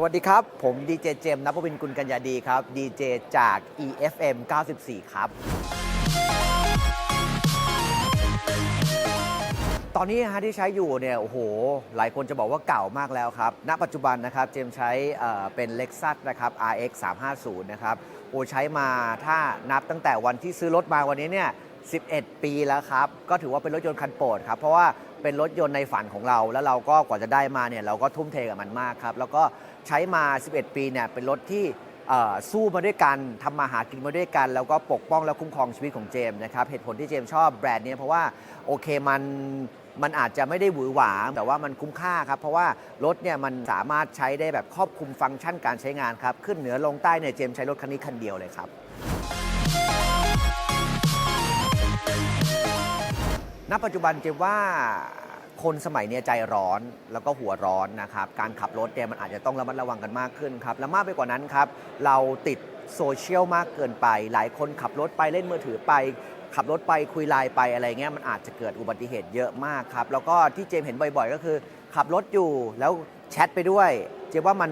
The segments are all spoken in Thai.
สวัสดีครับ ผมดีเจเจมส์นภวินกุลกัญญาดีครับดีเจจาก EFM 94 ครับ ตอนนี้นะฮะที่ใช้อยู่เนี่ยโอ้โห หลายคนจะบอกว่าเก่ามากแล้วครับ ณ ปัจจุบันนะครับ เจมส์ใช้เอ่อเป็น Lexus นะครับ RX 350นะครับโอ้ใช้มาถ้านับตั้งแต่วันที่ซื้อรถมาวันนี้เนี่ย 11 ปีแล้วครับ ก็ถือว่าเป็นรถยนต์คันโปรดครับ เพราะว่าเป็นรถยนต์ในฝันของเรา แล้วเราก็กว่าจะได้มาเนี่ยเราก็ทุ่มเทกับมันมากครับ แล้วก็ ใช้มา 11 ปีเนี่ยเป็นรถที่สู้มาด้วยกันทำมาหากินมาด้วยกัน แล้วก็ปกป้องและคุ้มครองชีวิตของเจมส์นะครับเหตุผลที่เจมส์ชอบแบรนด์นี้เพราะว่าโอเคมันมันอาจจะไม่ได้หวือหวา แต่ว่ามันคุ้มค่าครับ เพราะว่ารถเนี่ยมันสามารถใช้ได้แบบครอบคลุมฟังก์ชันการใช้งานครับ ขึ้นเหนือลงใต้เนี่ยเจมส์ใช้รถคันนี้คันเดียวเลยครับณปัจจุบันเจมว่า คนสมัยเนี้ยใจร้อนแล้วก็หัวร้อนนะครับ การขับรถเนี่ยมันอาจจะต้องระมัดระวังกันมากขึ้นครับ และมากไปกว่านั้นครับ เราติดโซเชียลมากเกินไป หลายคนขับรถไปเล่นมือถือไป ขับรถไปคุยไลน์ไปอะไรเงี้ยมันอาจจะเกิดอุบัติเหตุเยอะมากครับ แล้วก็ที่เจมเห็นบ่อย ๆ ก็คือ ขับรถอยู่แล้วแชทไปด้วย เจมว่ามัน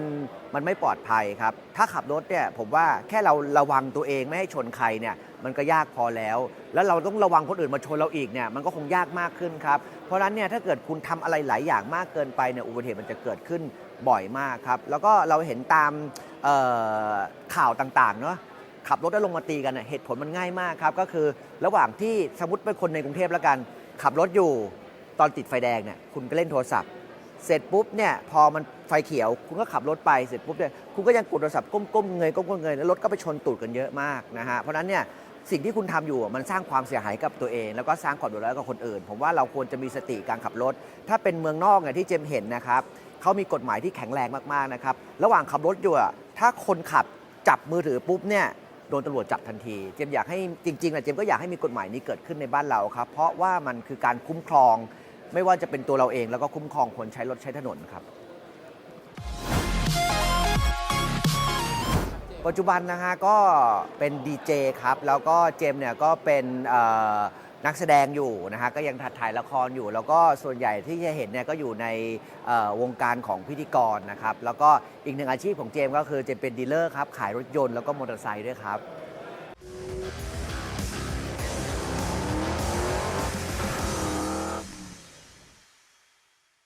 มันไม่ปลอดภัยครับ ถ้าขับรถเนี่ยผมว่าแค่เราระวังตัวเองไม่ให้ชนใครเนี่ยมันก็ยากพอแล้ว แล้วเราต้องระวังคนอื่นมาชนเราอีกเนี่ยมันก็คงยากมากขึ้นครับ เพราะฉะนั้นเนี่ยถ้าเกิดคุณทำอะไรหลายอย่างมากเกินไปเนี่ยอุบัติเหตุมันจะเกิดขึ้นบ่อยมากครับ แล้วก็เราเห็นตามข่าวต่างๆเนาะขับรถแล้วลงมาตีกันเหตุผลมันง่ายมากครับ ก็คือระหว่างที่สมมติเป็นคนในกรุงเทพแล้วกัน ขับรถอยู่ตอนติดไฟแดงเนี่ยคุณก็เล่นโทรศัพท์ เสร็จปุ๊บเนี่ยพอมันไฟเขียว คุณก็ขับรถไปเสร็จปุ๊บเนี่ยคุณก็ยังกดโทรศัพท์ก้มๆเงยก้มๆเงยแล้วรถก็ไปชนตูดกันเยอะมากนะฮะเพราะนั้นเนี่ยสิ่งที่คุณทำอยู่มันสร้างความเสียหายกับตัวเอง แล้วก็สร้างความเดือดร้อนกับคนอื่น ผมว่าเราควรจะมีสติการขับรถ ถ้าเป็นเมืองนอกเนี่ยที่เจมเห็นนะครับเขามีกฎหมายที่แข็งแรงมากๆนะครับระหว่างขับรถอยู่ถ้าคนขับจับมือถือปุ๊บเนี่ยโดนตำรวจจับทันที เจมอยากให้จริงๆนะเจมก็อยากให้มีกฎหมายนี้เกิดขึ้นในบ้านเราครับเพราะว่ามันคือการคุ้มครอง ไม่ว่าจะเป็นตัวเราเองแล้วก็คุ้มครองคนใช้รถใช้ถนนครับ ปัจจุบันนะฮะก็เป็นดีเจครับ แล้วก็เจมเนี่ยก็เป็นนักแสดงอยู่นะฮะก็ยังถ,ถ่ายละครอยู่ แล้วก็ส่วนใหญ่ที่จะเห็นเนี่ยก็อยู่ในวงการของพิธีกรนะครับ แล้วก็อีกหนึ่งอาชีพของเจมก็คือเจมเป็นดีลเลอร์ครับขายรถยนต์แล้วก็มอเตอร์ไซค์ด้วยครับ